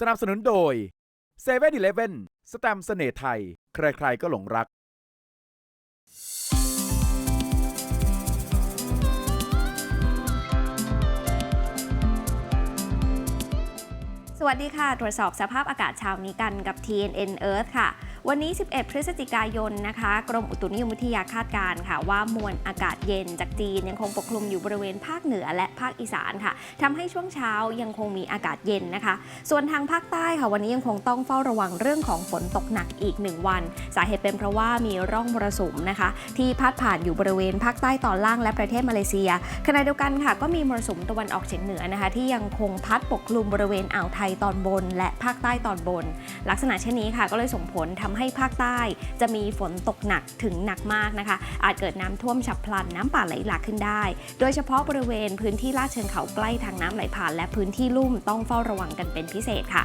สนับสนุนโดยเซเว่นอีเลฟเว่นสแตมป์เสน่ห์ไทย ใครๆก็หลงรัก สวัสดีค่ะ ตรวจสอบสภาพอากาศเช้านี้กันกับ TNN Earth ค่ะ วันนี้ 11 พฤศจิกายนนะคะ กรมอุตุนิยมวิทยาคาดการณ์ค่ะ ว่ามวลอากาศเย็นจากจีนยังคงปกคลุมอยู่บริเวณภาคเหนือและภาคอีสานค่ะทำให้ช่วงเช้ายังคงมีอากาศเย็นนะคะ ส่วนทางภาคใต้ค่ะวันนี้ยังคงต้องเฝ้าระวังเรื่องของฝนตกหนักอีก 1 วัน สาเหตุเป็นเพราะว่ามีร่องมรสุมนะคะ ที่พัดผ่านอยู่บริเวณภาคใต้ตอนล่างและประเทศมาเลเซียขณะเดียวกันค่ะ ก็มีมรสุมตะวันออกเฉียงเหนือนะคะ ที่ยังคงพัดปกคลุมบริเวณอ่าวไทยตอนบน และภาคใต้ตอนบน ลักษณะเช่นนี้ค่ะก็เลยส่งผลทำให้ภาคใต้ จะมีฝนตกหนักถึงหนักมากนะคะ อาจเกิดน้ำท่วมฉับพลันน้ำป่าไหลหลากขึ้นได้ โดยเฉพาะบริเวณพื้นที่ลาดเชิงเขาใกล้ทางน้ำไหลผ่าน และพื้นที่ลุ่มต้องเฝ้าระวังกันเป็นพิเศษค่ะ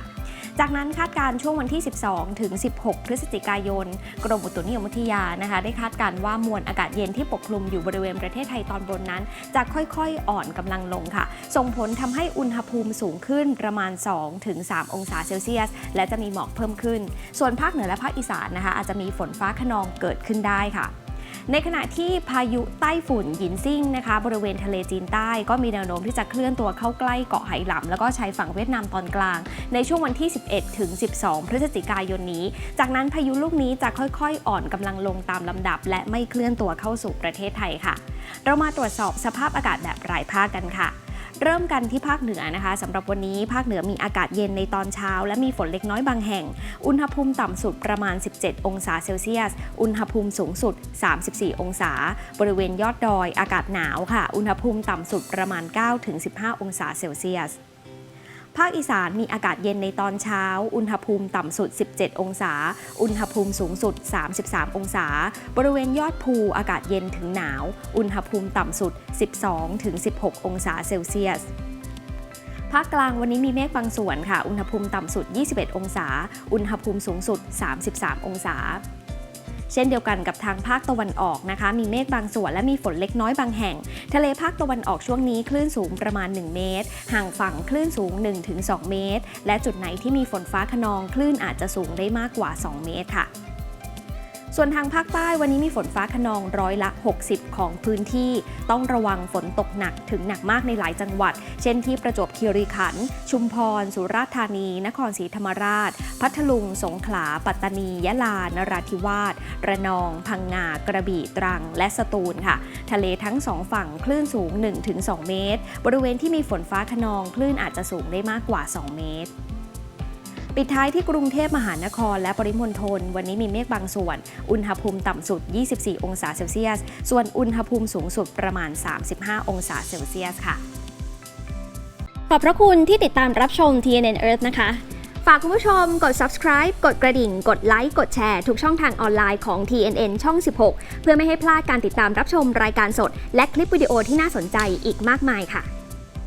จากนั้นคาดการณ์ช่วงวันที่ 12 ถึง 16 พฤศจิกายน กรมอุตุนิยมวิทยานะคะ ได้คาดการณ์ว่ามวลอากาศเย็นที่ปกคลุมอยู่บริเวณประเทศไทยตอนบนนั้น จะค่อยๆ อ่อนกำลังลงค่ะ ส่งผลทำให้อุณหภูมิสูงขึ้นประมาณ2ถึง3องศาเซลเซียส และจะมีหมอกเพิ่มขึ้น ส่วนภาคเหนือและภาคอีสานนะคะ อาจจะมีฝนฟ้าขนองเกิดขึ้นได้ค่ะ ในขณะที่พายุใต้ฝุ่นหยินซิ่งนะคะบริเวณทะเลจีนใต้ก็มีแนวโน้มที่จะเคลื่อนตัวเข้าใกล้เกาะไหหลำแล้วก็ชายฝั่งเวียดนามตอนกลาง ในช่วงวันที่ 11 ถึง 12 พฤศจิกายนนี้ จากนั้นพายุลูกนี้จะค่อยๆ อ่อนกำลังลงตามลำดับ และไม่เคลื่อนตัวเข้าสู่ประเทศไทยค่ะ เรามาตรวจสอบสภาพอากาศแบบรายภาคกันค่ะ เริ่มกันที่ภาคเหนือนะคะสำหรับวันนี้ภาคเหนือมีอากาศเย็นในตอนเช้า และมีฝนเล็กน้อยบางแห่ง อุณหภูมิต่ำสุดประมาณ 17 องศาเซลเซียส อุณหภูมิสูงสุด 34 องศา บริเวณยอดดอยอากาศหนาวค่ะ อุณหภูมิต่ำสุดประมาณ 9-15 องศาเซลเซียส ภาคอีสานมีอากาศเย็นในตอนเช้า อุณหภูมิต่ำสุด 17 องศา อุณหภูมิสูงสุด 33 องศา บริเวณยอดภูอากาศเย็นถึงหนาว อุณหภูมิต่ำสุด 12-16 องศาเซลเซียสภาคกลางวันนี้มีเมฆบางส่วนค่ะ อุณหภูมิต่ำสุด 21 องศา อุณหภูมิสูงสุด 33 องศา เช่นเดียวกันกับทางภาคตะวันออกนะคะ มีเมฆบางส่วนและมีฝนเล็กน้อยบางแห่ง ทะเลภาคตะวันออกช่วงนี้คลื่นสูงประมาณ 1 เมตร ห่างฝั่งคลื่นสูง 1-2 เมตร และจุดไหนที่มีฝนฟ้าขนองคลื่นอาจจะสูงได้มากกว่า 2 เมตรค่ะ ส่วนทางภาคใต้วันนี้มีฝนฟ้าขนองร้อยละ 60 ของพื้นที่ ต้องระวังฝนตกหนักถึงหนักมากในหลายจังหวัด เช่นที่ประจวบคีรีขันธ์ชุมพร สุราษฎร์ธานี นครศรีธรรมราช พัทลุง สงขลา ปัตตานี ยะลา นราธิวาส ระนอง พังงา กระบี่ ตรัง และสตูลค่ะ ทะเลทั้งสองฝั่งคลื่นสูง 1-2 เมตร บริเวณที่มีฝนฟ้าขนองคลื่นอาจจะสูงได้มากกว่า 2 เมตร ปิดท้ายที่กรุงเทพมหานคร และปริมณฑลวันนี้มีเมฆบางส่วน อุณหภูมิต่ำสุด 24 องศาเซลเซียส ส่วนอุณหภูมิสูงสุดประมาณ 35 องศาเซลเซียสค่ะ ขอบพระคุณที่ติดตามรับชม TNN Earth นะคะ ฝากคุณผู้ชมกด subscribe กดกระดิ่ง กดไลค์ กดแชร์ ทุกช่องทางออนไลน์ของ TNN ช่อง 16 เพื่อไม่ให้พลาดการติดตามรับชมรายการสด และคลิปวิดีโอที่น่าสนใจอีกมากมายค่ะ